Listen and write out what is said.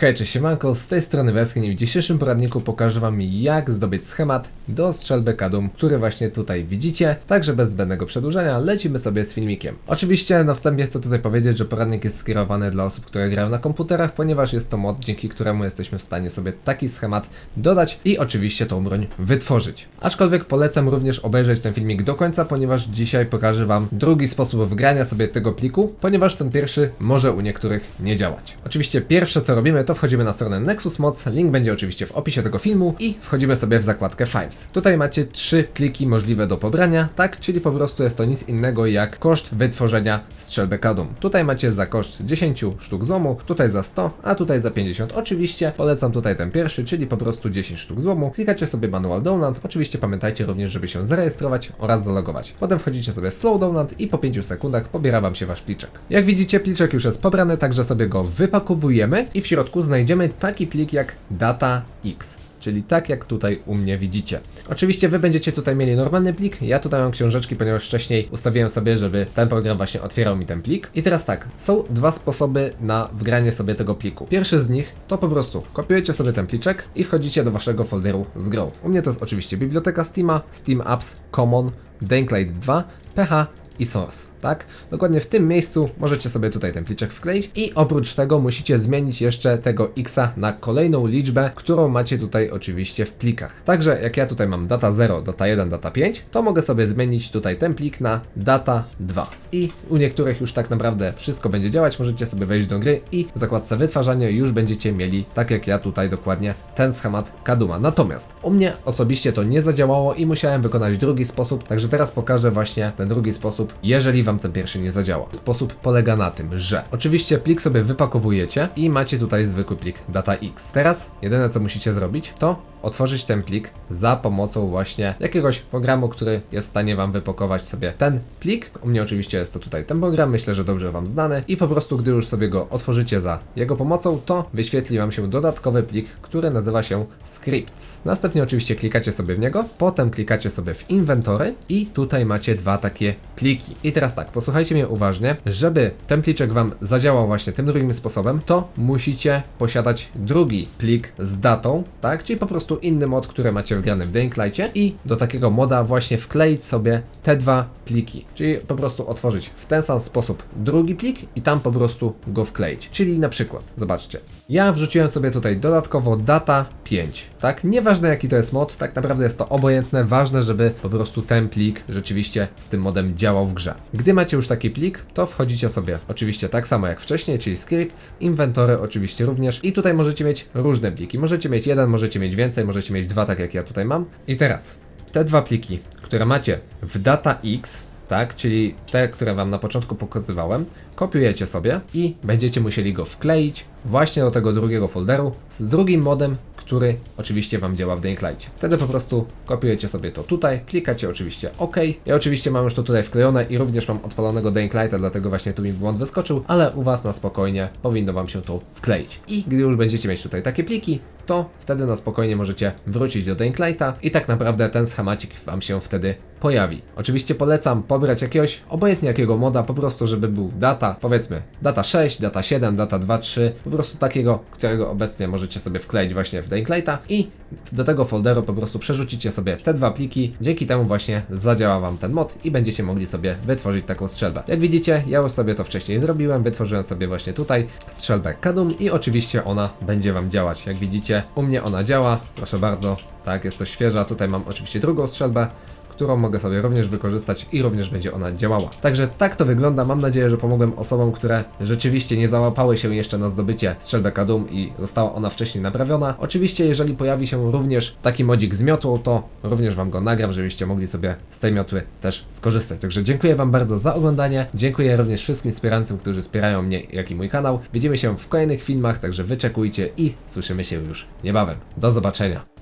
Hej, cześć siemanko, z tej strony Weskin i w dzisiejszym poradniku pokażę wam jak zdobyć schemat do strzelby Kadum, który właśnie tutaj widzicie. Także bez zbędnego przedłużenia lecimy sobie z filmikiem. Oczywiście na wstępie chcę tutaj powiedzieć, że poradnik jest skierowany dla osób, które grają na komputerach, ponieważ jest to mod, dzięki któremu jesteśmy w stanie sobie taki schemat dodać i oczywiście tą broń wytworzyć. Aczkolwiek polecam również obejrzeć ten filmik do końca, ponieważ dzisiaj pokażę wam drugi sposób wgrania sobie tego pliku, ponieważ ten pierwszy może u niektórych nie działać. Oczywiście pierwsze co robimy to wchodzimy na stronę Nexus Mods, link będzie oczywiście w opisie tego filmu i wchodzimy sobie w zakładkę Files. Tutaj macie trzy pliki możliwe do pobrania, tak, czyli po prostu jest to nic innego jak koszt wytworzenia strzelby Kadum. Tutaj macie za koszt 10 sztuk złomu, tutaj za 100, a tutaj za 50. Oczywiście polecam tutaj ten pierwszy, czyli po prostu 10 sztuk złomu. Klikacie sobie manual download, oczywiście pamiętajcie również, żeby się zarejestrować oraz zalogować. Potem wchodzicie sobie w slow download i po 5 sekundach pobiera wam się wasz pliczek. Jak widzicie, pliczek już jest pobrany, także sobie go wypakowujemy i w środku znajdziemy taki plik jak data X. Czyli tak jak tutaj u mnie widzicie. Oczywiście wy będziecie tutaj mieli normalny plik, ja tutaj mam książeczki, ponieważ wcześniej ustawiłem sobie, żeby ten program właśnie otwierał mi ten plik. I teraz tak, są dwa sposoby na wgranie sobie tego pliku. Pierwszy z nich to po prostu kopiujecie sobie ten pliczek i wchodzicie do waszego folderu z grą. U mnie to jest oczywiście biblioteka Steama, Steam Apps, Common, Daylight 2, PH i Source, tak? Dokładnie w tym miejscu możecie sobie tutaj ten pliczek wkleić i oprócz tego musicie zmienić jeszcze tego x na kolejną liczbę, którą macie tutaj oczywiście w plikach. Także jak ja tutaj mam data 0, data 1, data 5, to mogę sobie zmienić tutaj ten plik na data 2. I u niektórych już tak naprawdę wszystko będzie działać, możecie sobie wejść do gry i w zakładce wytwarzania już będziecie mieli, tak jak ja tutaj dokładnie, ten schemat Kaduma. Natomiast u mnie osobiście to nie zadziałało i musiałem wykonać drugi sposób, także teraz pokażę właśnie ten drugi sposób, jeżeli Wam ten pierwszy nie zadziała. Sposób polega na tym, że oczywiście plik sobie wypakowujecie i macie tutaj zwykły plik data.x. Teraz jedyne co musicie zrobić to otworzyć ten plik za pomocą właśnie jakiegoś programu, który jest w stanie Wam wypakować sobie ten plik. U mnie oczywiście jest to tutaj ten program, myślę, że dobrze Wam znany i po prostu gdy już sobie go otworzycie za jego pomocą, to wyświetli Wam się dodatkowy plik, który nazywa się scripts. Następnie oczywiście klikacie sobie w niego, potem klikacie sobie w inwentory i tutaj macie dwa takie pliki. I teraz tak, posłuchajcie mnie uważnie, żeby ten pliczek Wam zadziałał właśnie tym drugim sposobem, to musicie posiadać drugi plik z datą, tak? Czyli po prostu inny mod, który macie wgrany w Daylightie i do takiego moda właśnie wkleić sobie te dwa pliki. Czyli po prostu otworzyć w ten sam sposób drugi plik i tam po prostu go wkleić. Czyli na przykład, zobaczcie, ja wrzuciłem sobie tutaj dodatkowo data 5, tak? Nieważne jaki to jest mod, tak naprawdę jest to obojętne, ważne, żeby po prostu ten plik rzeczywiście z tym modem działał w grze. Gdy macie już taki plik, to wchodzicie sobie oczywiście tak samo jak wcześniej, czyli scripts, inwentory oczywiście również i tutaj możecie mieć różne pliki. Możecie mieć jeden, możecie mieć więcej, możecie mieć dwa, tak jak ja tutaj mam. I teraz te dwa pliki, które macie w data X, tak, czyli te, które Wam na początku pokazywałem, kopiujecie sobie i będziecie musieli go wkleić właśnie do tego drugiego folderu z drugim modem, który oczywiście Wam działa w Daylightie. Wtedy po prostu kopiujecie sobie to tutaj, klikacie oczywiście OK. Ja oczywiście mam już to tutaj wklejone i również mam odpalonego Daylighta, dlatego właśnie tu mi błąd wyskoczył, ale u Was na spokojnie powinno Wam się to wkleić. I gdy już będziecie mieć tutaj takie pliki, to wtedy na spokojnie możecie wrócić do Daylighta i tak naprawdę ten schemacik Wam się wtedy pojawi. Oczywiście polecam pobrać jakiegoś, obojętnie jakiego moda, po prostu żeby był data, powiedzmy data 6, data 7, data 2, 3, po prostu takiego, którego obecnie możecie sobie wkleić właśnie w Daylighta i do tego folderu po prostu przerzucicie sobie te dwa pliki, dzięki temu właśnie zadziała Wam ten mod i będziecie mogli sobie wytworzyć taką strzelbę. Jak widzicie, ja już sobie to wcześniej zrobiłem, wytworzyłem sobie właśnie tutaj strzelbę Kadum i oczywiście ona będzie Wam działać. Jak widzicie, u mnie ona działa, proszę bardzo, tak, jest to świeża, tutaj mam oczywiście drugą strzelbę, którą mogę sobie również wykorzystać i również będzie ona działała. Także tak to wygląda. Mam nadzieję, że pomogłem osobom, które rzeczywiście nie załapały się jeszcze na zdobycie strzelbę Kadum i została ona wcześniej naprawiona. Oczywiście, jeżeli pojawi się również taki modzik z miotłą, to również Wam go nagram, żebyście mogli sobie z tej miotły też skorzystać. Także dziękuję Wam bardzo za oglądanie. Dziękuję również wszystkim wspierancom, którzy wspierają mnie, jak i mój kanał. Widzimy się w kolejnych filmach, także wyczekujcie i słyszymy się już niebawem. Do zobaczenia.